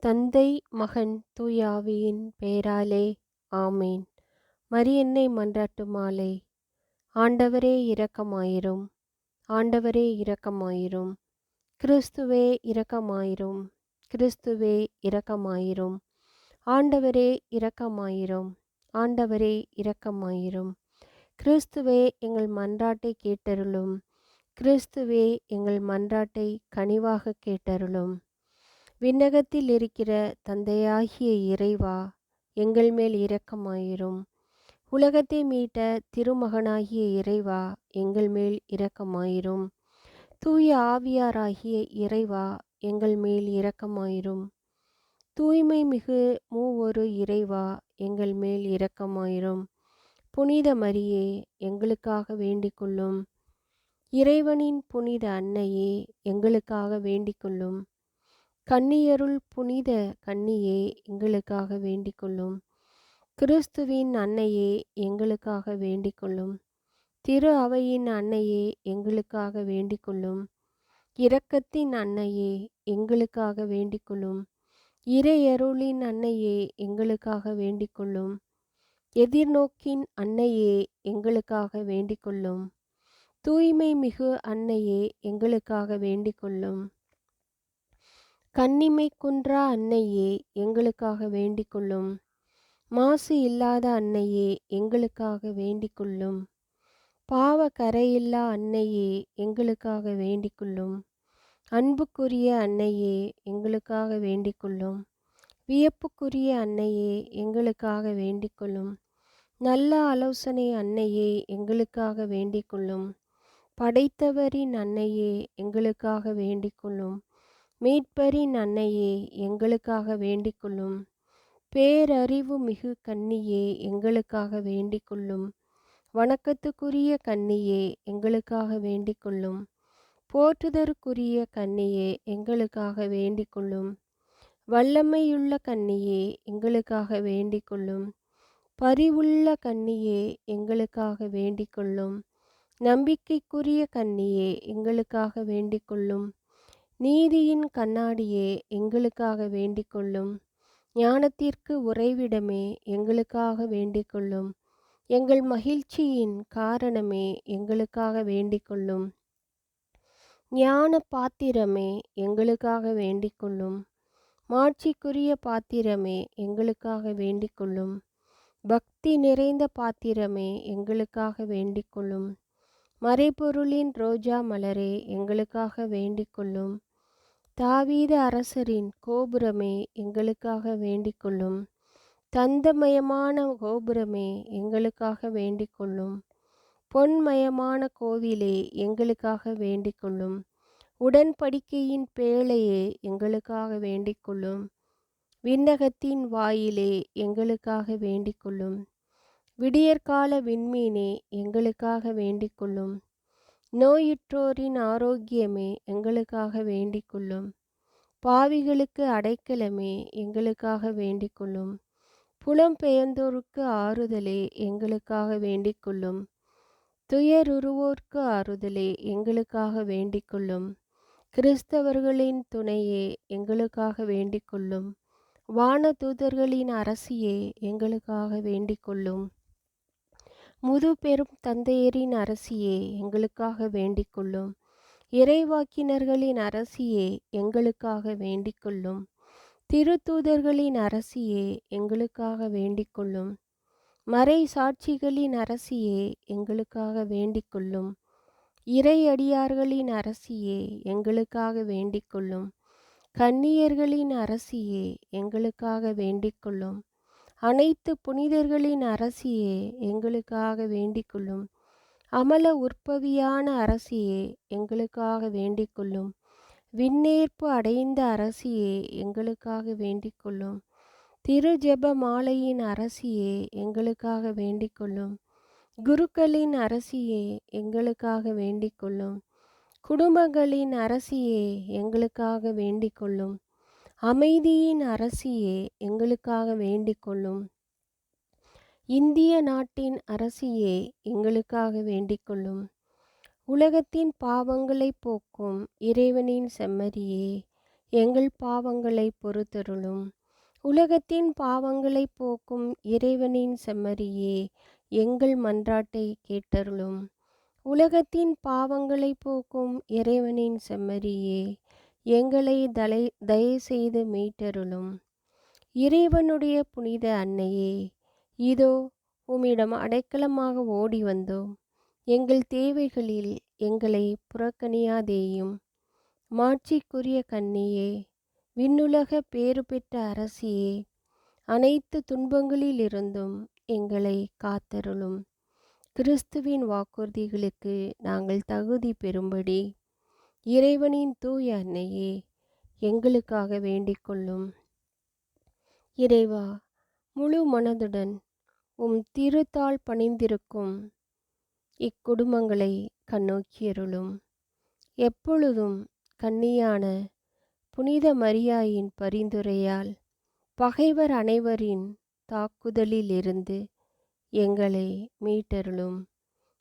தந்தை மகன் தூயாவியின் பெயராலே ஆமேன். மரியன்னை மன்றாட்டு மாலை ஆண்டவரே இரக்கமாயிரும். ஆண்டவரே இரக்கமாயிரும். கிறிஸ்துவே இரக்கமாயிரும். கிறிஸ்துவே இரக்கமாயிரும். ஆண்டவரே இரக்கமாயிரும். ஆண்டவரே இரக்கமாயிரும். கிறிஸ்துவே எங்கள் மன்றாட்டை கேட்டருளும். கிறிஸ்துவே எங்கள் மன்றாட்டை கனிவாக கேட்டருளும். விண்ணகத்தில் இருக்கிற தந்தையாகிய இறைவா எங்கள் மேல் இரக்கமாயிரும். உலகத்தை மீட்ட திருமகனாகிய இறைவா எங்கள் மேல் இரக்கமாயிரும். தூய ஆவியாராகிய இறைவா எங்கள் மேல் இரக்கமாயிரும். தூய்மை மிகு மூவொரு இறைவா எங்கள் மேல் இரக்கமாயிரும். புனித மரியே எங்களுக்காக வேண்டிக் கொள்ளும் இறைவனின் புனித அன்னையே எங்களுக்காக வேண்டிக் கொள்ளும் கன்னியருள் புனித கன்னியே எங்களுக்காக வேண்டிக்கொள்ளும். கிறிஸ்துவின் அன்னையே எங்களுக்காக வேண்டிக்கொள்ளும். திரு அவையின் அன்னையே எங்களுக்காக வேண்டிக்கொள்ளும். இரக்கத்தின் அன்னையே எங்களுக்காக வேண்டிக்கொள்ளும். இறையருளின் அன்னையே எங்களுக்காக வேண்டிக்கொள்ளும். எதிர்நோக்கின் அன்னையே எங்களுக்காக வேண்டிக்கொள்ளும். தூய்மை மிகு அன்னையே எங்களுக்காக வேண்டிக்கொள்ளும். கன்னிமை குன்றா அன்னையே எங்களுக்காக வேண்டிக் கொள்ளும் மாசு இல்லாத அன்னையே எங்களுக்காக வேண்டிக் கொள்ளும் பாவ கரையில்லா அன்னையே எங்களுக்காக வேண்டிக் கொள்ளும் அன்புக்குரிய அன்னையே எங்களுக்காக வேண்டிக் கொள்ளும் வியப்புக்குரிய அன்னையே எங்களுக்காக வேண்டிக் கொள்ளும் நல்ல ஆலோசனை அன்னையே எங்களுக்காக வேண்டிக் கொள்ளும் படைத்தவரின் அன்னையே எங்களுக்காக வேண்டிக் கொள்ளும் மீட்பரின் அன்னையே எங்களுக்காக வேண்டிக்கொள்ளும். பேரறிவு மிகு கன்னியே எங்களுக்காக வேண்டிக்கொள்ளும். வணக்கத்துக்குரிய கன்னியே எங்களுக்காக வேண்டிக்கொள்ளும். போற்றுதற்குரிய கன்னியே எங்களுக்காக வேண்டிக்கொள்ளும். வல்லமையுள்ள கன்னியே எங்களுக்காக வேண்டிக்கொள்ளும். பரிவுள்ள கன்னியே எங்களுக்காக வேண்டிக்கொள்ளும். நம்பிக்கைக்குரிய கன்னியே எங்களுக்காக வேண்டிக்கொள்ளும். நீதியின் கண்ணாடியே எங்களுக்காக வேண்டிக்கொள்ளும். ஞானத்திற்கு உறைவிடமே எங்களுக்காக வேண்டிக்கொள்ளும். எங்கள் மகிழ்ச்சியின் காரணமே எங்களுக்காக வேண்டிக்கொள்ளும். ஞான பாத்திரமே எங்களுக்காக வேண்டிக்கொள்ளும். மாட்சிக்குரிய பாத்திரமே எங்களுக்காக வேண்டிக்கொள்ளும். பக்தி நிறைந்த பாத்திரமே எங்களுக்காக வேண்டிக்கொள்ளும். மறைபொருளின் ரோஜா மலரே எங்களுக்காக வேண்டிக்கொள்ளும். தாவீத அரசரின் கோபுரமே எங்களுக்காக வேண்டிக்கொள்ளும். தந்தமயமான கோபுரமே எங்களுக்காக வேண்டிக்கொள்ளும். பொன்மயமான கோவிலே எங்களுக்காக வேண்டிக்கொள்ளும். உடன்படிக்கையின் பேழையே எங்களுக்காக வேண்டிக்கொள்ளும். விண்ணகத்தின் வாயிலே எங்களுக்காக வேண்டிக்கொள்ளும். விடியற்கால விண்மீனே எங்களுக்காக வேண்டிக்கொள்ளும். நோயுற்றோரின் ஆரோக்கியமே எங்களுக்காக வேண்டிக் கொள்ளும் பாவிகளுக்கு அடைக்கலமே எங்களுக்காக வேண்டிக் கொள்ளும் புலம்பெயர்ந்தோருக்கு ஆறுதலே எங்களுக்காக வேண்டிக் கொள்ளும் துயருருவோர்க்கு ஆறுதலே எங்களுக்காக வேண்டிக் கொள்ளும் கிறிஸ்தவர்களின் துணையே எங்களுக்காக வேண்டிக் கொள்ளும் வானதூதர்களின் அரசியே எங்களுக்காக வேண்டிக் கொள்ளும் முதுபெரும் தந்தையரின் அரசியே எங்களுக்காக வேண்டிக் கொள்ளும் இறைவாக்கினர்களின் அரசியே எங்களுக்காக வேண்டிக் கொள்ளும் திருத்தூதர்களின் அரசியே எங்களுக்காக வேண்டிக் கொள்ளும் மறை சாட்சிகளின் அரசியே எங்களுக்காக வேண்டிக் கொள்ளும் இறையடியார்களின் அரசியே எங்களுக்காக வேண்டிக் கொள்ளும் கன்னியர்களின் அரசியே எங்களுக்காக வேண்டிக் கொள்ளும் அனைத்து புனிதர்களின் அரசியே எங்களுக்காக வேண்டிக் கொள்ளும் அமல உற்பவியான அரசியே எங்களுக்காக வேண்டிக் கொள்ளும் விண்ணேற்பு அடைந்த அரசியே எங்களுக்காக வேண்டிக் கொள்ளும் திரு ஜெப மாலையின் அரசியே எங்களுக்காக வேண்டிக் கொள்ளும் குருக்களின் அரசியே எங்களுக்காக வேண்டிக் கொள்ளும் குடும்பங்களின் அரசியே எங்களுக்காக வேண்டிக் கொள்ளும் அமைதியின் அரசியே எங்களுக்காக வேண்டிக் கொள்ளும் இந்திய நாட்டின் அரசியே எங்களுக்காக வேண்டிக் கொள்ளும் உலகத்தின் பாவங்களை போக்கும் இறைவனின் செம்மறியே எங்கள் பாவங்களை பொறுத்தருளும். உலகத்தின் பாவங்களை போக்கும் இறைவனின் செம்மறியே எங்கள் மன்றாட்டை கேட்டருளும். உலகத்தின் பாவங்களை போக்கும் இறைவனின் செம்மறியே எங்களை தலை தயவுசெய்து மீட்டருளும். இறைவனுடைய புனித அன்னையே இதோ உம்மிடம் அடைக்கலமாக ஓடி வந்தோம் எங்கள் தேவைகளில் எங்களை புறக்கணியாதேயும். மாட்சிக்குரிய கண்ணியே விண்ணுலக பேறு பெற்ற அரசியே அனைத்து துன்பங்களிலிருந்தும் எங்களை காத்தருளும். கிறிஸ்துவின் வாக்குறுதிகளுக்கு நாங்கள் தகுதி பெறும்படி இறைவனின் தூய அன்னையே எங்களுக்காக வேண்டிக் கொள்ளும் இறைவா முழு மனதுடன் உம் திருத்தாள் பணிந்திருக்கும் இக்குடும்பங்களை கண்ணோக்கியருளும் எப்பொழுதும் கன்னியான புனித மரியாயின் பரிந்துரையால் பகைவர் அனைவரின் தாக்குதலிலிருந்து எங்களை மீட்டருளும்.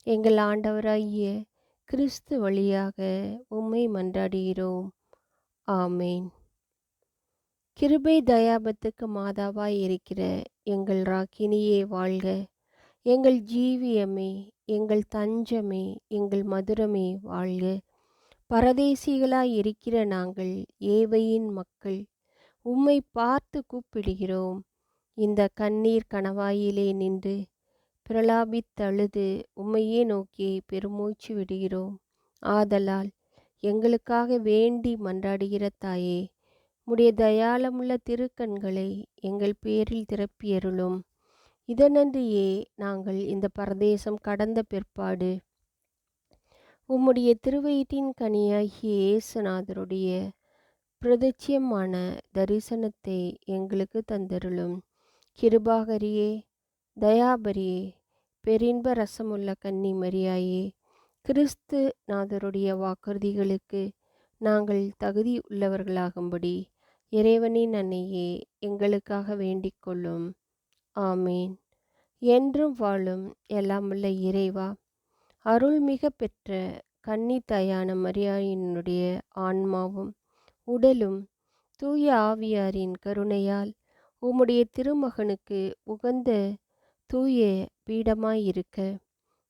எங்கள் ஆண்டவராகிய கிறிஸ்து வழியாக உம்மை மன்றாடுகிறோம். ஆமேன். கிருபை தயாபத்துக்கு மாதாவாய் இருக்கிற எங்கள் ராக்கினியே வாழ்க. எங்கள் ஜீவியமே எங்கள் தஞ்சமே எங்கள் மதுரமே வாழ்க. பரதேசிகளாய் இருக்கிற நாங்கள் ஏவையின் மக்கள். உம்மை பார்த்து கூப்பிடுகிறோம். இந்த கண்ணீர் கணவாயிலே நின்று பிரலாபித்தழுது உம்மையே நோக்கி பெருமூச்சு விடுகிறோம் ஆதலால் எங்களுக்காக வேண்டி மன்றாடுகிற தாயே உடைய தயாளமுள்ள திருக்கண்களை எங்கள் பேரில் திறப்பியருளும். இதனன்றியே நாங்கள் இந்த பரதேசம் கடந்த பிற்பாடு உம்முடைய திருவயிற்றின் கனியாகிய இயேசுநாதருடைய பிரதிச்சியமான தரிசனத்தை எங்களுக்கு தந்தருளும். கிருபாகரியே தயாபரியே பெரின்ப ரசமுள்ள கன்னி மரியாயே கிறிஸ்து நாதருடைய வாக்குறுதிகளுக்கு நாங்கள் தகுதி உள்ளவர்களாகும்படி இறைவனின் அன்னையே எங்களுக்காக வேண்டிக் கொள்ளும். ஆமீன். என்றும் வாழும் எல்லாமுள்ள இறைவா அருள்மிக பெற்ற கன்னி தாயான மரியாயினுடைய ஆன்மாவும் உடலும் தூய ஆவியாரின் கருணையால் உம்முடைய திருமகனுக்கு உகந்த தூய பீடமாயிருக்க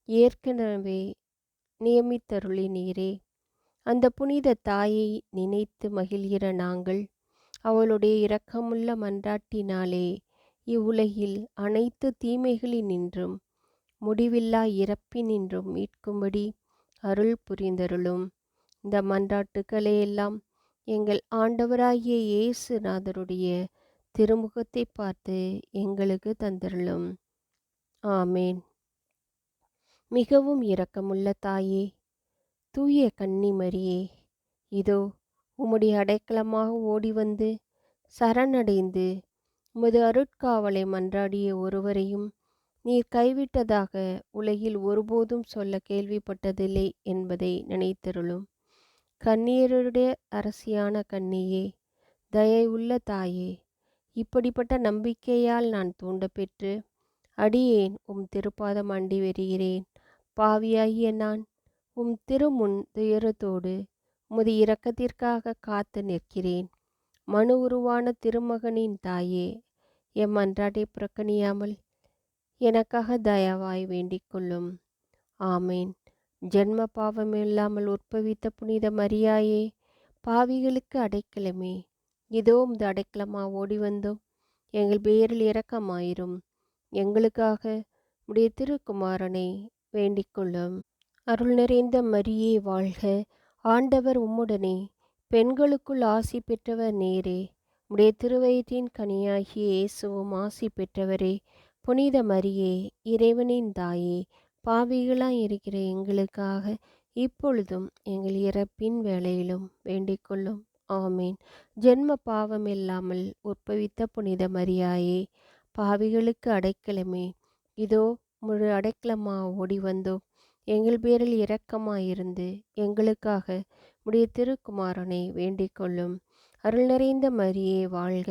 ஏற்கனவே நியமித்தருளினீரே அந்த புனித தாயை நினைத்து மகிழ்கிற நாங்கள் அவளுடைய இரக்கமுள்ள மன்றாட்டினாலே இவ்வுலகில் அனைத்து தீமைகளினின்றும் முடிவில்லா இறப்பினின்றும் மீட்கும்படி அருள் புரிந்தருளும். இந்த மன்றாட்டுக்களையெல்லாம் எங்கள் ஆண்டவராகிய இயேசுநாதருடைய திருமுகத்தை பார்த்து எங்களுக்கு தந்தருளும். ஆமேன். மிகவும் இரக்கமுள்ள தாயே தூய கன்னிமரியே இதோ உம்முடைய அடைக்கலமாக ஓடி வந்து சரணடைந்து உமது அருட்காவலை மன்றாடிய ஒருவரையும் நீர் கைவிட்டதாக உலகில் ஒருபோதும் சொல்ல கேள்விப்பட்டதில்லை என்பதை நினைத்தருளும். கண்ணீருடைய அரசியான கண்ணியே தயை உள்ள தாயே இப்படிப்பட்ட நம்பிக்கையால் நான் தூண்டப்பெற்று அடியேன் உம் திருப்பாதம் அண்டி வருகிறேன் பாவியாகிய நான் உம் திருமுன் துயரத்தோடு முது இரக்கத்திற்காக காத்து நிற்கிறேன். மனு உருவான திருமகனின் தாயே எம் அன்றாடை புறக்கணியாமல் எனக்காக தயவாய் வேண்டிக் கொள்ளும். ஆமேன். ஜென்ம பாவமில்லாமல் உற்பவித்த புனித மரியாயே பாவிகளுக்கு அடைக்கலமே. இதோ இந்த அடைக்கலமா ஓடி வந்தோம் எங்கள் பேரில் இரக்கமாயிரும். எங்களுக்காக உடைய திருக்குமாரனை வேண்டிக்கொள்ளும். அருள் நிறைந்த மரியே வாழ்க. ஆண்டவர் உம்முடனே. பெண்களுக்குள் ஆசி பெற்றவர் நேரே. உடைய திருவயத்தின் கனியாகிய இயேசுவும் ஆசி பெற்றவரே. புனித மரியே இறைவனின் தாயே. பாவிகளாய் இருக்கிற எங்களுக்காக இப்பொழுதும் எங்கள் இறப்பின் வேளையிலும் வேண்டிக் கொள்ளும் ஆமீன். ஜென்ம பாவம் இல்லாமல் உற்பவித்த புனித மரியாயே. பாவிகளுக்கு அடைக்கலமே. இதோ முழு அடைக்கலமா ஓடி வந்தோம் எங்கள் பேரில் இரக்கமாயிருந்து எங்களுக்காக உடைய திருக்குமாரனை வேண்டிக் கொள்ளும். அருள் நிறைந்த மரியே வாழ்க.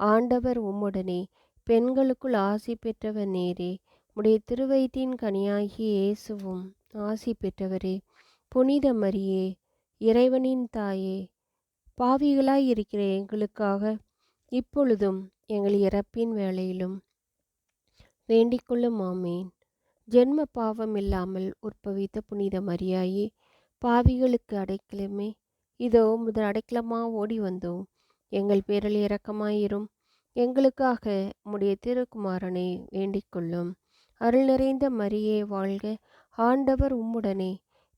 ஆண்டவர் உம்முடனே. பெண்களுக்குள் ஆசி பெற்றவர் நேரே. உடைய திருவயிற்றின் கனியாகி இயேசுவும் ஆசி பெற்றவரே. புனித மரியே இறைவனின் தாயே. பாவிகளாய் இருக்கிற எங்களுக்காக இப்பொழுதும் எங்கள் இறப்பின் வேளையிலும் வேண்டிக்கொள்ளும் ஆமேன். ஜென்ம பாவம் இல்லாமல் உற்பவித்த புனித மரியாயே பாவிகளுக்கு அடைக்கலமே. இதோ முதல் அடைக்கலமா ஓடி வந்தோம். எங்கள் பேரில் இறக்கமாயிரும் எங்களுக்காக உம்முடைய திருக்குமாரனை வேண்டிக்கொள்ளும். அருள் நிறைந்த மரியே வாழ்க. ஆண்டவர் உம்முடனே.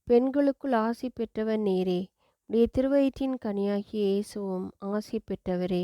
பெண்களுக்குள் ஆசி பெற்றவர் நேரே. உடைய திருவயிற்றின் கனியாகி இயேசுவும் ஆசி பெற்றவரே.